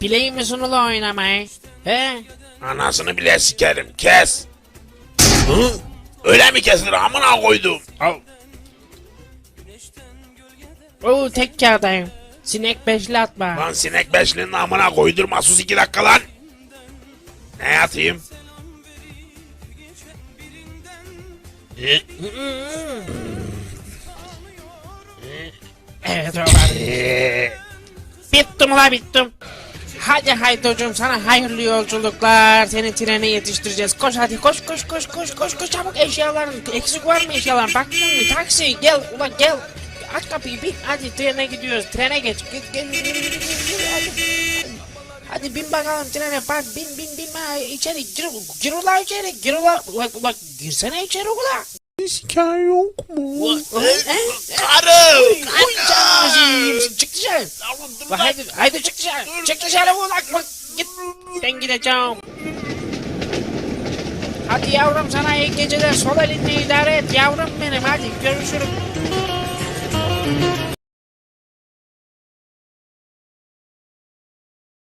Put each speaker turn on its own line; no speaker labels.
Bileyim misin ula oynamayı? He?
Anasını bile sikerim kes. Hı? Öyle mi kesilir amına koydum. Al.
Oo tek kağıdayım. Sinek beşli atma.
Lan sinek beşlinin amına koydurma sus iki dakika lan. Ne yatayım? Ee,
Evet oğlum.
ee,
Bittim ula bittim. Hadi Haydocuğum sana hayırlı yolculuklar. Seni trene yetiştireceğiz. Koş hadi koş koş koş koş koş koş çabuk eşyaların eksik var mı eşyaların? Baktın mı taksi gel ula gel. Aç kapıyı bin hadi trene gidiyoruz. Trene geç. Gel, gel, gel, gel, gel, gel, hadi. Hadi bin bakalım trene bak bin bin bin ha, içeri gir, gir ula içeri gir ula ula, ula girsene içeri ula.
Hikaye yok mu?
Bak haydi haydi çık dışarı. Çık dışarı ulan bak git. Ben gideceğim. Hadi yavrum sana iyi geceler. Sol elinle idare et yavrum benim. Hadi görüşürüz.